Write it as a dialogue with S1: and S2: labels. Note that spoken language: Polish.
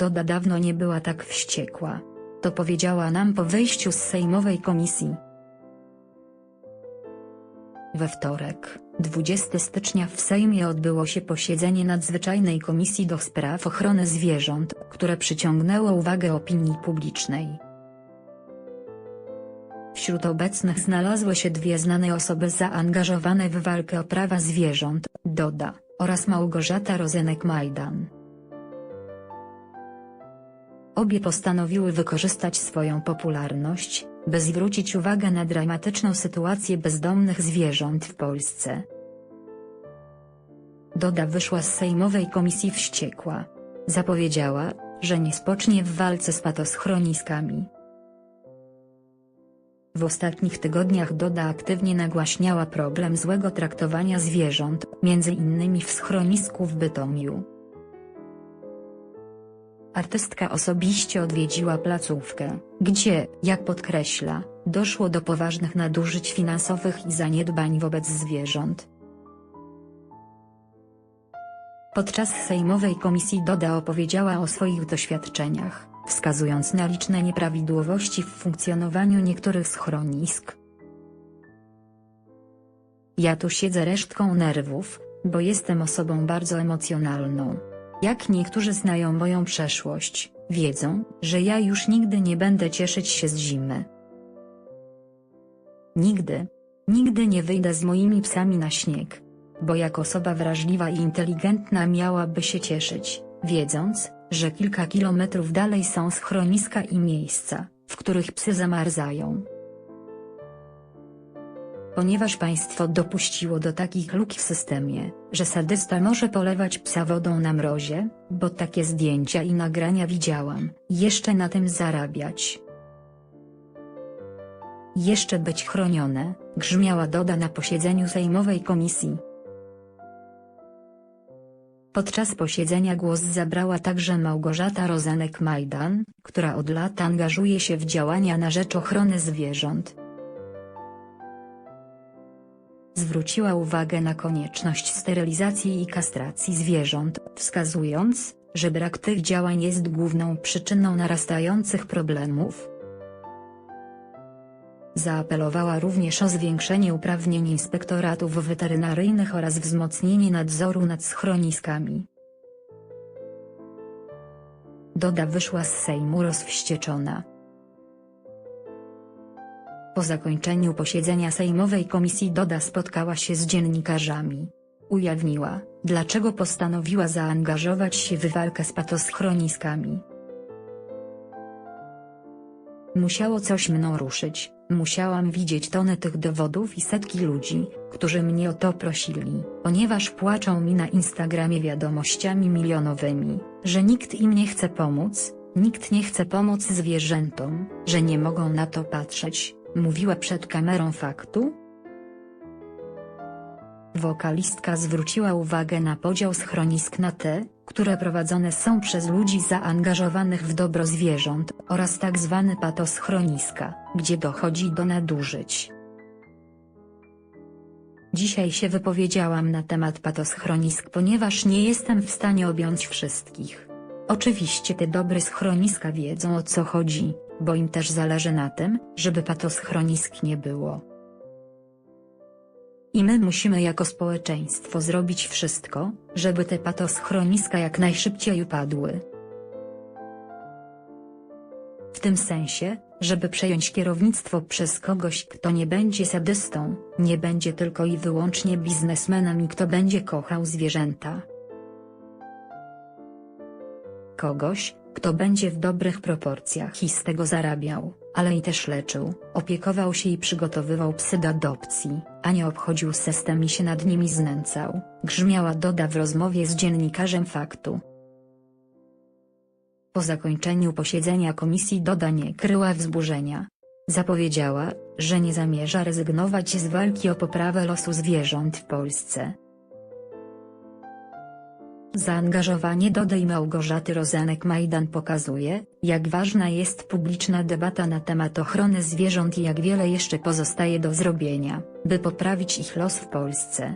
S1: Doda dawno nie była tak wściekła. To powiedziała nam po wyjściu z sejmowej komisji. We wtorek, 20 stycznia w Sejmie odbyło się posiedzenie nadzwyczajnej komisji do spraw ochrony zwierząt, które przyciągnęło uwagę opinii publicznej. Wśród obecnych znalazły się dwie znane osoby zaangażowane w walkę o prawa zwierząt, Doda, oraz Małgorzata Rozenek-Majdan. Obie postanowiły wykorzystać swoją popularność, by zwrócić uwagę na dramatyczną sytuację bezdomnych zwierząt w Polsce. Doda wyszła z sejmowej komisji wściekła. Zapowiedziała, że nie spocznie w walce z patoschroniskami. W ostatnich tygodniach Doda aktywnie nagłaśniała problem złego traktowania zwierząt, między innymi w schronisku w Bytomiu. Artystka osobiście odwiedziła placówkę, gdzie, jak podkreśla, doszło do poważnych nadużyć finansowych i zaniedbań wobec zwierząt. Podczas sejmowej komisji Doda opowiedziała o swoich doświadczeniach, wskazując na liczne nieprawidłowości w funkcjonowaniu niektórych schronisk. Ja tu siedzę resztką nerwów, bo jestem osobą bardzo emocjonalną. Jak niektórzy znają moją przeszłość, wiedzą, że ja już nigdy nie będę cieszyć się z zimy. Nigdy. Nigdy nie wyjdę z moimi psami na śnieg. Bo jak osoba wrażliwa i inteligentna miałaby się cieszyć, wiedząc, że kilka kilometrów dalej są schroniska i miejsca, w których psy zamarzają. Ponieważ państwo dopuściło do takich luk w systemie, że sadysta może polewać psa wodą na mrozie, bo takie zdjęcia i nagrania widziałam, jeszcze na tym zarabiać. Jeszcze być chronione, grzmiała Doda na posiedzeniu sejmowej komisji. Podczas posiedzenia głos zabrała także Małgorzata Rozenek-Majdan, która od lat angażuje się w działania na rzecz ochrony zwierząt. Zwróciła uwagę na konieczność sterylizacji i kastracji zwierząt, wskazując, że brak tych działań jest główną przyczyną narastających problemów. Zaapelowała również o zwiększenie uprawnień inspektoratów weterynaryjnych oraz wzmocnienie nadzoru nad schroniskami. Doda wyszła z Sejmu rozwścieczona. Po zakończeniu posiedzenia Sejmowej Komisji Doda spotkała się z dziennikarzami. Ujawniła, dlaczego postanowiła zaangażować się w walkę z patoschroniskami. Musiało coś mną ruszyć, musiałam widzieć tony tych dowodów i setki ludzi, którzy mnie o to prosili, ponieważ płaczą mi na Instagramie wiadomościami milionowymi, że nikt im nie chce pomóc, nikt nie chce pomóc zwierzętom, że nie mogą na to patrzeć, mówiła przed kamerą faktu. Wokalistka zwróciła uwagę na podział schronisk na te, które prowadzone są przez ludzi zaangażowanych w dobro zwierząt, oraz tzw. patoschroniska, gdzie dochodzi do nadużyć. Dzisiaj się wypowiedziałam na temat patoschronisk ponieważ nie jestem w stanie objąć wszystkich. Oczywiście te dobre schroniska wiedzą o co chodzi, bo im też zależy na tym, żeby patoschronisk nie było. I my musimy jako społeczeństwo zrobić wszystko, żeby te patoschroniska jak najszybciej upadły. W tym sensie, żeby przejąć kierownictwo przez kogoś kto nie będzie sadystą, nie będzie tylko i wyłącznie biznesmenem i kto będzie kochał zwierzęta. Kogoś, kto będzie w dobrych proporcjach i z tego zarabiał, ale i też leczył, opiekował się i przygotowywał psy do adopcji, a nie obchodził system i się nad nimi znęcał, grzmiała Doda w rozmowie z dziennikarzem faktu. Po zakończeniu posiedzenia komisji Doda nie kryła wzburzenia. Zapowiedziała, że nie zamierza rezygnować z walki o poprawę losu zwierząt w Polsce. Zaangażowanie Dody i Małgorzaty Rozenek-Majdan pokazuje, jak ważna jest publiczna debata na temat ochrony zwierząt i jak wiele jeszcze pozostaje do zrobienia, by poprawić ich los w Polsce.